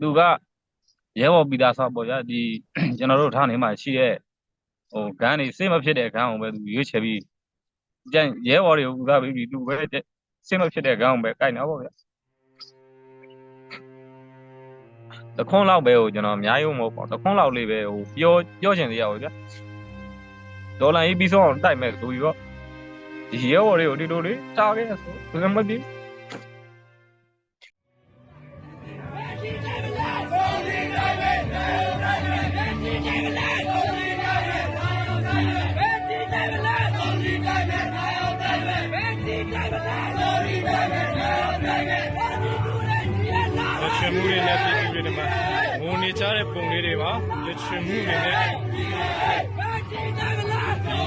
သူကရဲဘော်ပြည်သားဆောက်ပေါ့ဗျာဒီကျွန်တော်တို့ထားနေမှာရှိတဲ့ဟိုဂန်းနေစိတ်မဖြစ်တဲ့ဂန်းအောင်ပဲသူရွေးချယ်ပြီးကြံရဲဘော်တွေကိုဦးစားပေးပြီးသူပဲစိတ်မဖြစ်တဲ့ဂန်းအောင်ပဲကြိုက်နေတာပေါ့ဗျာတခွန်းလောက်ပဲဟိုကျွန်တော်အများကြီးမဟုတ်ပါဘူးတခွန်းလောက်လေးပဲဟိုပြောပြောချင်သေးရပါဗျာဒေါ်လာရေးပြီးဆုံးအောင်တိုက်မဲ့ဆိုပြီးတော့ဒီရဲဘော်တွေကိုဒီလိုလေးတားခဲ့ဆိုဘယ်မှမသိဘူး တွေနဲ့ပြည်သူတွေဒီမှာငိုနေကြတဲ့ပုံလေးတွေပါရချင်မှုတွေနဲ့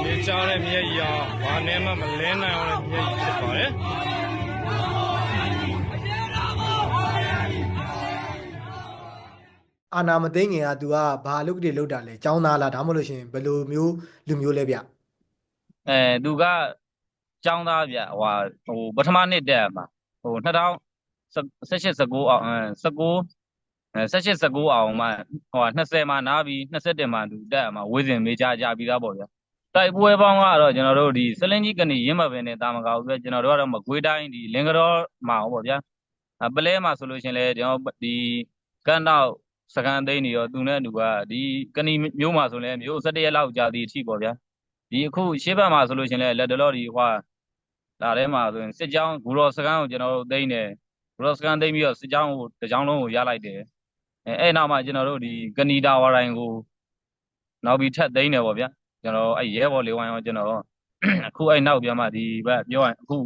နေကြတဲ့မျက်ရည်ဘာနဲ့မှမလဲနိုင်အောင်တဲ့မျက်ရည်ဖြစ်ပါတယ် အာနာမသိငင်က तू ကဘာလုပ်ကြည့်လောက်တာလဲចောင်းသားလားဒါမှမဟုတ်လို့ရှရင်ဘယ်လိုမျိုးလူမျိုးလဲဗျ အဲသူကចောင်းသားဗျဟိုဟာဟိုပထမနှစ်တက်မှာဟို 2018 19အောင်အဲ19အဲ18 19အောင်မှဟိုဟာ20မှာနားပြီး21မှာသူတက်မှာဝေးစဉ်မေးကြကြပြီးသားပေါ့ဗျာတိုက်ပွဲပေါင်းကတော့ကျွန်တော်တို့ဒီစလင်းကြီးကနေရင်းမပင်နဲ့တာမကောက်ပဲကျွန်တော်တို့ကတော့မကွေးတိုင်းဒီလင်္ကာတော်မှာပေါ့ဗျာအပလဲမှာဆိုလို့ရှရင်လေကျွန်တော်ဒီကန်တော့စကန်သိန်းနေရောသူနဲ့သူကဒီကဏီမျိုးမှာဆိုလဲမျိုး17ရက်လောက်ကြာသည်အထိပေါ့ဗျာဒီအခုရှေ့ဘက်မှာဆိုလို့ရှရင်လည်းလက်တလောဒီဟွာဒါထဲမှာဆိုရင်စစ်ကြောင်းဂူရောစကန်ကိုကျွန်တော်တို့သိမ်းတယ် ဂူရောစကန်သိမ်းပြီးတော့စစ်ကြောင်းကိုတစ်ကြောင်းလုံးကိုရလိုက်တယ်အဲအဲ့နောက်မှာကျွန်တော်တို့ဒီကနီတာဝါတိုင်းကိုနောက်ပြီးထပ်သိမ်းတယ်ပေါ့ဗျာကျွန်တော်အဲ့ရဲဘော်လေးဝိုင်းရောကျွန်တော်အခုအဲ့နောက်ပြန်မှဒီဘက်ပြောရင်အခု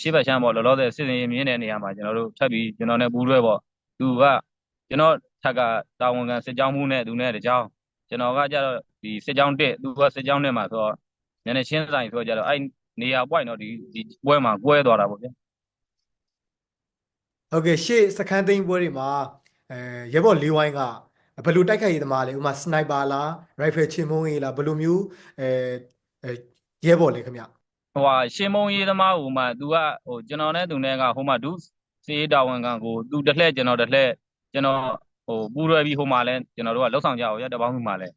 ရှေ့ဘက်ချမ်းပေါ့လောလောဆယ်စစ်စင်ရေးမြင်းတဲ့နေရာမှာကျွန်တော်တို့ထပ်ပြီးကျွန်တော်နဲ့ပူးတွဲပေါ့သူကကျွန်တော်ထက်ကတာဝန်ခံစစ်ကြောင်းမှုနဲ့သူနဲ့တကြောင်းကျွန်တော်ကကြတော့ဒီစစ်ကြောင်းတက်သူကစစ်ကြောင်းနဲ့မှာဆိုတော့နည်းနည်းရှင်းဆိုင်ဆိုတော့ကြတော့အဲ့နေရာပွိုင်တော့ဒီဒီပွဲမှာကွဲသွားတာပေါ့ဗျာ ဟုတ်ကဲ့ရှေ့စခန်းသိမ်းပွဲတွေမှာအဲရဲဘော်လေးဝိုင်းကဘယ်လိုတိုက်ခိုက်ရေးသမားလဲဥပမာစနိုက်ပါလားရိုင်ဖယ်ချင်မုံရေးလားဘယ်လိုမျိုးအဲအဲရဲဘော်လဲခင်ဗျဟိုဟာရှင်မုံရေးသမားဟိုမှာ तू ကဟိုကျွန်တော်နဲ့သူနဲ့ကဟိုမှာဒုစေးတာဝန်ခံကို तू တစ်လှည့်ကျွန်တော်တစ်လှည့်ကျွန်တော်ဟိုပူရွယ်ပြီးဟိုမှာလဲကျွန်တော်တို့ကလောက်ဆောင်ကြအောင်ရတပေါင်းမှုမှာလဲ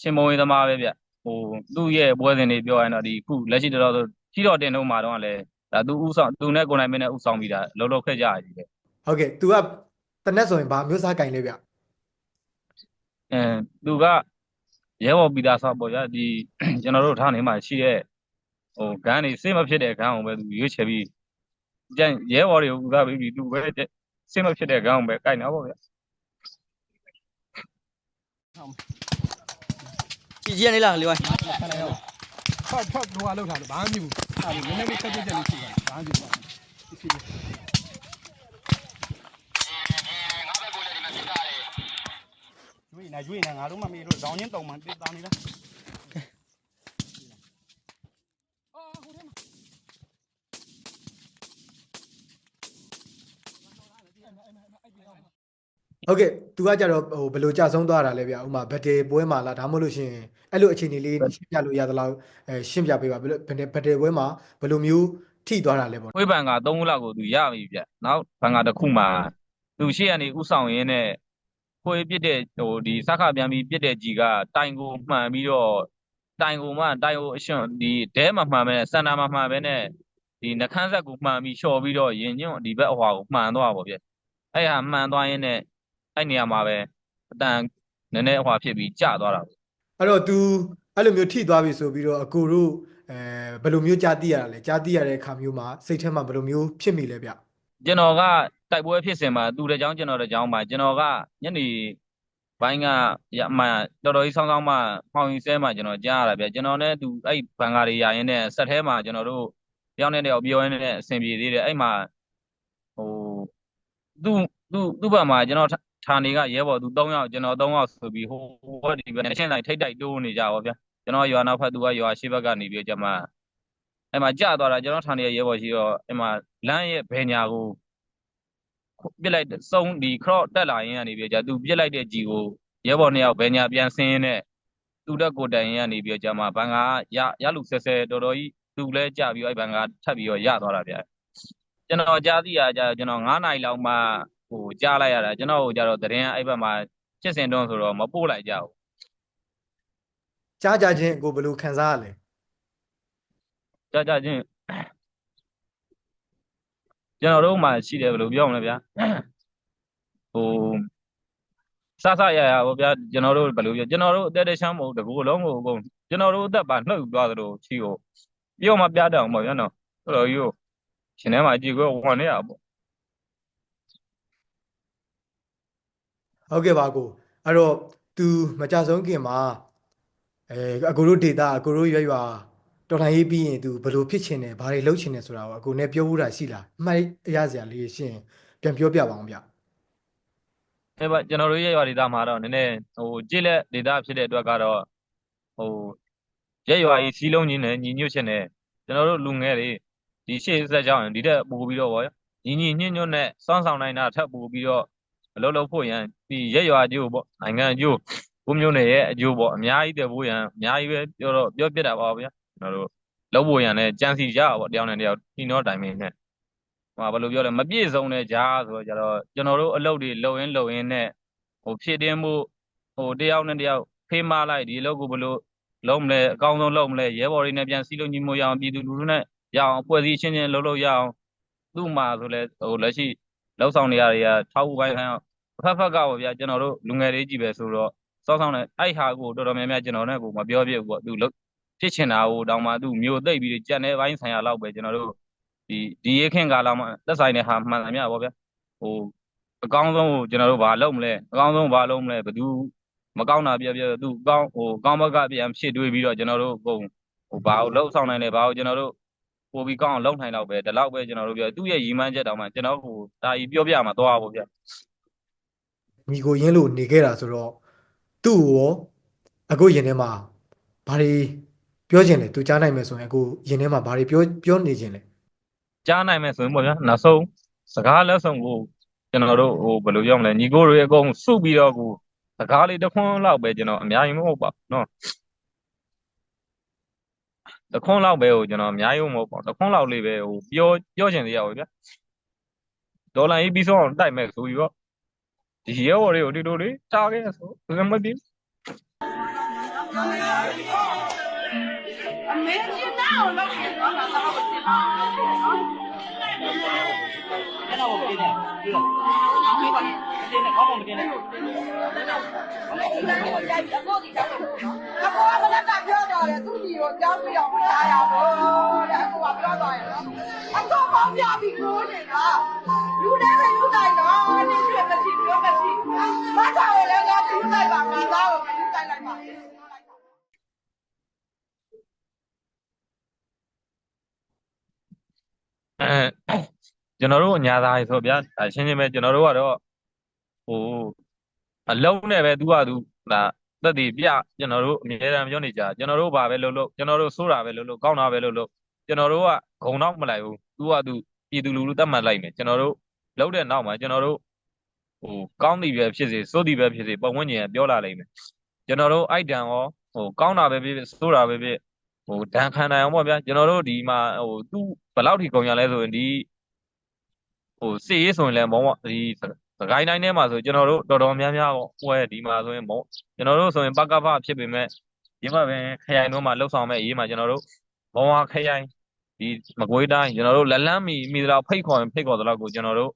ရှင်မုံရေးသမားပဲဗျဟိုသူ့ရဲ့ပွဲစဉ်တွေပြောရရင်တော့ဒီခုလက်ရှိတော်တော်ဆိုထီတော်တင်တော့မှာတော့လဲ ဒါသူဥဆောင်သူနဲ့ကိုနိုင်မင်းနဲ့ဥဆောင်ပြီးတာလောလောခဲ့ကြရကြီးလေဟုတ်ကဲ့ तू ကတနက်ဆိုရင်ဘာမျိုးစားကင်လဲဗျအဲ तू ကရဲဘော်ပီတာဆော့ပေါ့ဗျာဒီကျွန်တော်တို့ထားနေမှာရှိရဲ့ဟိုဂန်းနေစိတ်မဖြစ်တဲ့ဂန်းအောင်ပဲသူရွေးချယ်ပြီးကြံရဲဘော်တွေကိုဥစားပြီးသူပဲစိတ်မဖြစ်တဲ့ဂန်းအောင်ပဲကိုက်နေပေါ့ဗျာကြည်ကြည်နေလားလေဝိုင်းဖတ်ဖတ်ဟိုကလောက်ထားလို့ဘာမှမဖြစ်ဘူး အဲ့ဒါနည်းနည်းလေးခက်ကြက်လေးရှိတယ်ဘာမှမဖြစ်ဘူးရွေးနေရွေးနေငါတို့မမေးလို့ဇောင်းချင်းတုံမှတိတာနေလား ဟုတ်ကဲ့ तू ကကြတော့ဟိုဘယ်လိုကြာဆုံးသွားတာလဲဗျဥပမာဘတ်တေပွဲမှာလားဒါမှမဟုတ်လို့ရှရင်အဲ့လိုအခြေအနေလေးရှင်းပြလို့ရသလားအဲရှင်းပြပေးပါဘယ်လိုဘယ်ဘတ်တေပွဲမှာဘယ်လိုမျိုးထိသွားတာလဲပေါ့ဝိဘန်က3ခုလောက်ကိုသူရပြီဗျနောက်ဘန်ကတစ်ခုမှာသူရှေ့ကနေဥဆောင်ရင်းနဲ့ခွေးပြစ်တဲ့ဟိုဒီစခပြန်ပြီးပြစ်တဲ့ကြီးကတိုင်ကိုမှန်ပြီးတော့တိုင်ကိုမှတိုင်ကိုအရှင်ဒီဒဲမှာမှန်ပဲစန္ဒာမှာမှန်ပဲနဲ့ဒီနှခမ်းဆက်ကိုမှန်ပြီးလျှော်ပြီးတော့ရင်ညွန့်ဒီဘက်အဟွာကိုမှန်သွားပါဗျအဲ့ဟာမှန်သွားရင်းနဲ့ အဲ့နေရာမှာပဲအတန်နည်းနည်းအဟွာဖြစ်ပြီးကျသွားတာပေါ့အဲ့တော့ तू အဲ့လိုမျိုးထိသွားပြီဆိုပြီးတော့အကိုတို့အဲဘယ်လိုမျိုးကြားသိရတာလဲကြားသိရတဲ့အခါမျိုးမှာစိတ်ထဲမှာဘယ်လိုမျိုးဖြစ်မိလဲဗျကျွန်တော်ကတိုက်ပွဲဖြစ်စဉ်မှာသူတစ်ကြောင်းကျွန်တော်တစ်ကြောင်းမှာကျွန်တော်ကညနေပိုင်းကရမှတော်တော်ကြီးဆောင်းဆောင်းမှဖောင်ရင်ဆဲမှကျွန်တော်ကြားရတာဗျကျွန်တော်နဲ့သူအဲ့ဘန်ကာတွေရရင်နဲ့ဆက်ထဲမှာကျွန်တော်တို့တယောက်နဲ့တယောက်ပြောရင်းနဲ့အဆင်ပြေသေးတယ်အဲ့မှာဟိုသူသူသူ့ဘက်မှာကျွန်တော် ဌာနေကရဲဘော်သူ3ယောက်ကျွန်တော်3ယောက်ဆိုပြီးဟိုဟိုဒီဘက်နဲ့ရှင်းတိုင်းထိတ်တိုက်တိုးနေကြပါဗျာကျွန်တော်ရွာနောက်ဖက်သူကရွာရှေ့ဘက်ကနေပြီးကျွန်မအဲ့မှာကြာသွားတာကျွန်တော်ဌာနေရဲဘော်ရှိတော့အဲ့မှာလမ်းရဲ့ဘယ်ညာကိုပြစ်လိုက်တဲ့စုံဒီ cross တက်လာရင်ကနေပြီးတော့ကြာသူပြစ်လိုက်တဲ့ကြီးကိုရဲဘော်နှစ်ယောက်ဘယ်ညာပြန်ဆင်းရင်းနဲ့သူတက်ကိုတိုင်ရင်ကနေပြီးတော့ကြာမှာဘန်ကာရရလူဆဲဆဲတော်တော်ကြီးသူလဲကြပြီးတော့အဲ့ဘန်ကာထပ်ပြီးတော့ရသွားတာဗျကျွန်တော်ကြားသိရကြကျွန်တော်9နာရီလောက်မှ ဟဟိုကြားလိုက်ရတာကျွန်တော်ကိုကြတော့သတင်းအဲ့ဘက်မှာဖြစ်စဉ်တွန်းဆိုတော့မပို့လိုက်ကြဘူးကြားကြချင်းကိုဘယ်လိုခံစားရလဲကြကြချင်းကျွန်တော်တို့မှရှိတယ်ဘယ်လိုပြောမလဲဗျာဟိုစစရရပေါ့ဗျာကျွန်တော်တို့ဘယ်လိုပြောကျွန်တော်တို့အသက်တချမ်းမဟုတ်တကူလုံးကိုအကုန်ကျွန်တော်တို့အသက်ပါနှုတ်သွားသလိုချီကိုပြောမပြတတ်အောင်ပေါ့ဗျာနော်တော်တော်ကြီးကိုရှင်ထဲမှာကြည့်ကိုဝန်နေရပေါ့ ဟုတ်ကဲ့ပါကိုအဲ့တော့ तू မကြဆုံးခင်မှာအဲအကိုတို့ဒေတာအကိုတို့ရွရွာတော်လှန်ရေးပြီးရင် तू ဘယ်လိုဖြစ်ချင်တယ်ဘာတွေလုပ်ချင်တယ်ဆိုတာကိုအကိုနဲ့ပြောဖို့တာရှိလားအမှတ်ရစရာလေးရှင်းပြန်ပြောပြပါအောင်ဗျအဲ့ပါကျွန်တော်တို့ရဲ့ရွာဒေသမှာတော့နည်းနည်းဟိုကြည့်လက်ဒေသဖြစ်တဲ့အတွက်ကတော့ဟိုရဲ့ရွာကြီးစီးလုံးကြီးနဲ့ညီညွတ်ခြင်းနဲ့ကျွန်တော်တို့လူငယ်တွေဒီရှေ့ဆက်ကြောင်းဒီတက်ပို့ပြီးတော့ဗောညီညီညွတ်ညွတ်နဲ့စောင့်ဆောင်နိုင်တာထပ်ပို့ပြီးတော့ အလုပ်လုပ်ဖို့ရန်ဒီရဲ့ရွာအကျိုးပေါ့နိုင်ငံအကျိုးကိုမျိုးနယ်ရဲ့အကျိုးပေါ့အများကြီးတည်ဖို့ရန်အများကြီးပဲပြောတော့ပြောပြတာပါဗျာကျွန်တော်တို့လုပ်ဖို့ရန်လည်းကြံစီကြပါဗောတယောက်နဲ့တယောက်ဒီတော့တိုင်မင်းနဲ့ဟိုဘယ်လိုပြောလဲမပြည့်စုံတဲ့ကြားဆိုတော့ကြတော့ကျွန်တော်တို့အလုပ်တွေလုပ်ရင်းလုပ်ရင်းနဲ့ဟိုဖြည့်တင်းမှုဟိုတယောက်နဲ့တယောက်ဖေးမလိုက်ဒီအလုပ်ကိုဘယ်လိုလုပ်မလဲအကောင်းဆုံးလုပ်မလဲရဲဘော်တွေနဲ့ပြန်စီးလို့ညီမို့ရအောင်ပြည်သူလူထုနဲ့ရအောင်အဖွဲ့အစည်းချင်းချင်းလုပ်လို့ရအောင်သူ့မှာဆိုလဲဟိုလက်ရှိ လောက်ဆောင်နေရတွေကထောက်ဥပိုင်းခိုင်းအောင်ဖက်ဖက်ကပေါ့ဗျာကျွန်တော်တို့လူငယ်တွေကြီးပဲဆိုတော့စောက်ဆောင်တဲ့အဲ့ဟာကိုတော်တော်များများကျွန်တော်နဲ့ကိုမပြောပြဘူးပေါ့သူလုပ်ဖြစ်ချင်တာကိုတောင်မှသူမျိုးသိပ်ပြီးကြက်နေပိုင်းဆိုင်ရာလောက်ပဲကျွန်တော်တို့ဒီဒီရခင်ကာလမှာသက်ဆိုင်တဲ့ဟာမှန်တယ်များပေါ့ဗျာဟိုအကောင်းဆုံးကိုကျွန်တော်တို့ဘာလုပ်မလဲအကောင်းဆုံးဘာလုပ်မလဲဘယ်သူမကောင်းတာပြပြသူကောင်းဟိုကောင်းဘက်ကပြန်ဖြစ်တွေးပြီးတော့ကျွန်တော်တို့အကုန်ဟိုဘာကိုလှုပ်ဆောင်နိုင်လဲဘာကိုကျွန်တော်တို့ ပို့ပြီးကောင်းအောင်လုပ်နိုင်တော့ပဲဒီလောက်ပဲကျွန်တော်တို့ပြောသူ့ရဲ့ရည်မှန်းချက်တောင်မှကျွန်တော်ဟိုဒါကြီးပြောပြမှာသွားပါဗျာညီကိုရင်းလို့နေခဲ့တာဆိုတော့သူ့ကိုရောအခုရင်ထဲမှာဘာတွေပြောချင်လဲ तू ကြားနိုင်မယ်ဆိုရင်အခုရင်ထဲမှာဘာတွေပြောပြောနေချင်လဲကြားနိုင်မယ်ဆိုရင်ပေါ့ဗျာနောက်ဆုံးစကားလက်ဆောင်ကိုကျွန်တော်တို့ဟိုဘယ်လိုပြောမလဲညီကိုတွေအကုန်စုပြီးတော့ကိုစကားလေးတစ်ခွန်းလောက်ပဲကျွန်တော်အများကြီးမဟုတ်ပါဘူးနော် တခွန်းလောက်ပဲဟိုကျွန်တော်အများကြီးမဟုတ်ပါဘူးတခွန်းလောက်လေးပဲဟိုပြောပြောချင်သေးရပါဗျာဒေါ်လာကြီးပြီးဆုံးအောင်တိုက်မဲ့ဆိုပြီးတော့ဒီရဲဘော်တွေကိုဒီလိုလေးတားခဲ့ဆိုဘယ်မှမသိအမေချင်းနာကိုလောက်ရှင်တော့ တာတော့တင်ပါနော်အဲ့တော့မပြင်းနဲ့ပြီးတော့မပြင်းနဲ့ခေါင်းမပြင်းနဲ့အကိုဒီတော့အကိုကမလက်တာပြောတော့တယ်သူ့ညီကိုကြောင်းပြအောင်မထားရဘူးတဲ့အကိုကပြောတော့ရနော်အကိုပေါင်းပြပြီးကိုနေတာ ကျွန်တော်တို့အညာသားကြီးဆိုဗျာဒါရှင်းရှင်းပဲကျွန်တော်တို့ကတော့ဟိုအလုံးနဲ့ပဲသူကသူဒါသက်တည်ပြကျွန်တော်တို့အမြဲတမ်းပြောနေကြကျွန်တော်တို့ဘာပဲလုပ်လို့ကျွန်တော်တို့စိုးတာပဲလုပ်လို့ကောင်းတာပဲလုပ်လို့ကျွန်တော်တို့ကဂုံတော့မလိုက်ဘူးသူကသူပြည်သူလူထုတတ်မှတ်လိုက်မယ်ကျွန်တော်တို့လုပ်တဲ့နောက်မှာကျွန်တော်တို့ဟိုကောင်းသည်ပဲဖြစ်စေစိုးသည်ပဲဖြစ်စေပတ်ဝန်းကျင်ကပြောလာလိမ့်မယ်ကျွန်တော်တို့အိုက်တန်ရောဟိုကောင်းတာပဲဖြစ်ဖြစ်စိုးတာပဲဖြစ် ဟိုဒဏ်ခံနိုင်အောင်ပေါ့ဗျာကျွန်တော်တို့ဒီမှာဟိုသူ့ဘယ်လောက်ထိကုန်ရလဲဆိုရင်ဒီဟိုစေရေးဆိုရင်လည်းမောပေါ့ဒီစကိုင်းတိုင်းထဲမှာဆိုကျွန်တော်တို့တော်တော်များများပေါ့ဟိုဒီမှာဆိုရင်မောကျွန်တော်တို့ဆိုရင်ပကဖဖြစ်ပေမဲ့ဒီမှာပဲခရိုင်တို့မှာလှုပ်ဆောင်မဲ့ရေးမှာကျွန်တော်တို့ဘောဝခရိုင်ဒီမကွေးတိုင်းကျွန်တော်တို့လက်လန်းမီမိသလောက်ဖိတ်ခေါ်ရင်ဖိတ်ခေါ်သလောက်ကိုကျွန်တော်တို့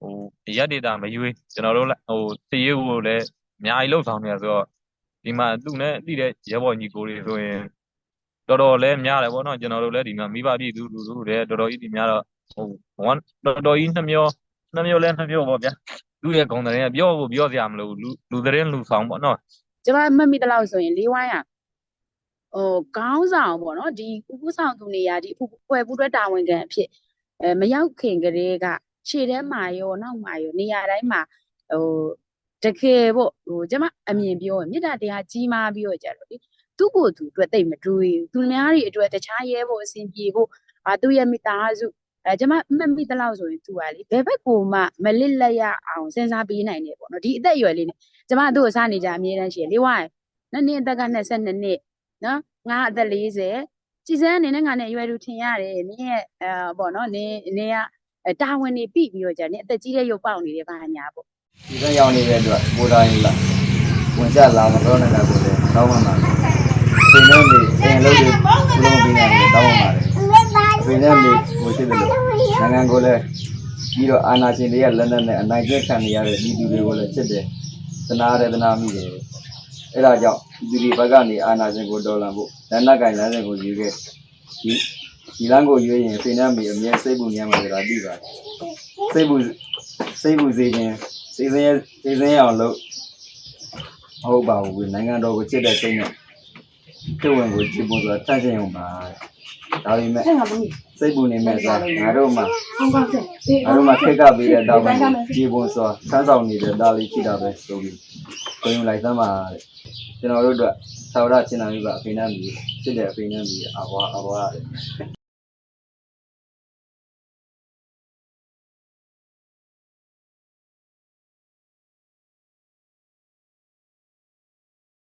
ဟိုရက်ဒေတာမရွေးကျွန်တော်တို့လည်းဟိုစီရေးကိုလည်းအများကြီးလှုပ်ဆောင်နေရဆိုတော့ဒီမှာသူ့နဲ့တိတဲ့ရဲဘော်ညီကိုတွေဆိုရင် တော်တော်လည်းများတယ်ဗောနော်ကျွန်တော်တို့လည်းဒီမှာမိဘပြည်သူလူထုတွေတော်တော်ကြီးဒီများတော့ဟိုဝန်တော်တော်ကြီးနှမျောနှမျောလဲနှမျောဗောဗျာသူ့ရဲ့ဂုံတဲ့ပြောဖို့ပြောစရာမလိုဘူးလူလူတဲ့လူဆောင်ဗောနော်ကျမမှတ်မိတဲ့လောက်ဆိုရင်လေးဝိုင်းอ่ะဟိုခေါင်းဆောင်ပေါ့နော်ဒီဥပဆောင်သူနေရာဒီဖွဲ့ပူးတွဲတာဝန်ခံအဖြစ်အဲမရောက်ခင်ကလေးကခြေထဲမှာရောနောက်မှာရောနေရာတိုင်းမှာဟိုတကယ်ပေါ့ဟိုကျမအမြင်ပြောရင်မေတ္တာတရားကြီးမားပြီးတော့ကြတော့လေ သူ့ကိုယ်သူအတွက်တိတ်မတွေးဘူးသူများတွေအတွက်တခြားရဲဖို့အဆင်ပြေဖို့အာသူ့ရဲ့မိသားစုအဲကျမမှတ်မိတဲ့လောက်ဆိုရင်သူကလေဘယ်ဘက်ကိုမှမလစ်လက်ရအောင်စဉ်းစားပေးနိုင်တယ်ပေါ့နော်ဒီအသက်အရွယ်လေးနဲ့ကျမတို့ကိုစနေကြအမြဲတမ်းရှိရလေးဝိုင်းနှစ်နှစ်အသက်က22နှစ်နော်ငါအသက်40ကြည်စမ်းအနေနဲ့ငါနဲ့အရွယ်တူထင်ရတယ်နင်းရဲ့အဲပေါ့နော်နင်းနင်းကအဲတာဝန်နေပြီးပြီးတော့ကြာနေအသက်ကြီးတဲ့ရုပ်ပေါက်နေတယ်ဘာညာပေါ့ဒီကရောက်နေတဲ့အတွက်ကိုယ်တိုင်လာဝင်ကြလာမတော့နိုင်တာကိုလည်းတောင်းပန် ပါတယ်။ဒီနေ့နေအရင်လို့ဒီလုံးပြီးနေတယ်တောင်းပန်ပါတယ်။ဒီနေ့နေကိုရှိတယ်လို့နိုင်ငံကိုလည်းပြီးတော့အာဏာရှင်တွေကလက်နက်နဲ့အနိုင်ကျင့်ခံနေရတဲ့ဒီလူတွေကိုလည်းချစ်တယ်။သနာရတယ်သနာမိတယ်။အဲဒါကြောင့်ဒီဒီဘက်ကနေအာဏာရှင်ကိုတော်လှန်ဖို့လက်နက်ကင်လမ်းစဉ်ကိုယူခဲ့ဒီဒီလမ်းကိုရွေးရင်ဖိနေမီအမြဲစိတ်ပူညံမှာဆိုတာသိပါတယ်။စိတ်ပူစိတ်ပူစေခြင်းစိတ်စင်းရစိတ်စင်းရအောင်လုပ်မဟုတ်ပါဘူးနိုင်ငံတော်ကိုချစ်တဲ့စိတ်နဲ့ ပြုဝင်ကိုကြည်ဖို့ဆိုတာတတ်ခြင်းရုံပါဒါပေမဲ့စိတ်ပူနေမဲ့စားငါတို့မှငါတို့မှခက်ကပ်ပေးတဲ့တောင်းပန်ကြည်ဖို့ဆိုတာဆန်းဆောင်နေတဲ့ဒါလေးရှိတာပဲဆိုပြီးကိုရင်လိုက်သမ်းပါတဲ့ကျွန်တော်တို့အတွက်သာဝရကျင်နာမိပါအဖေနဲ့မိချစ်တဲ့အဖေနဲ့မိအဘွားအဘွားတဲ့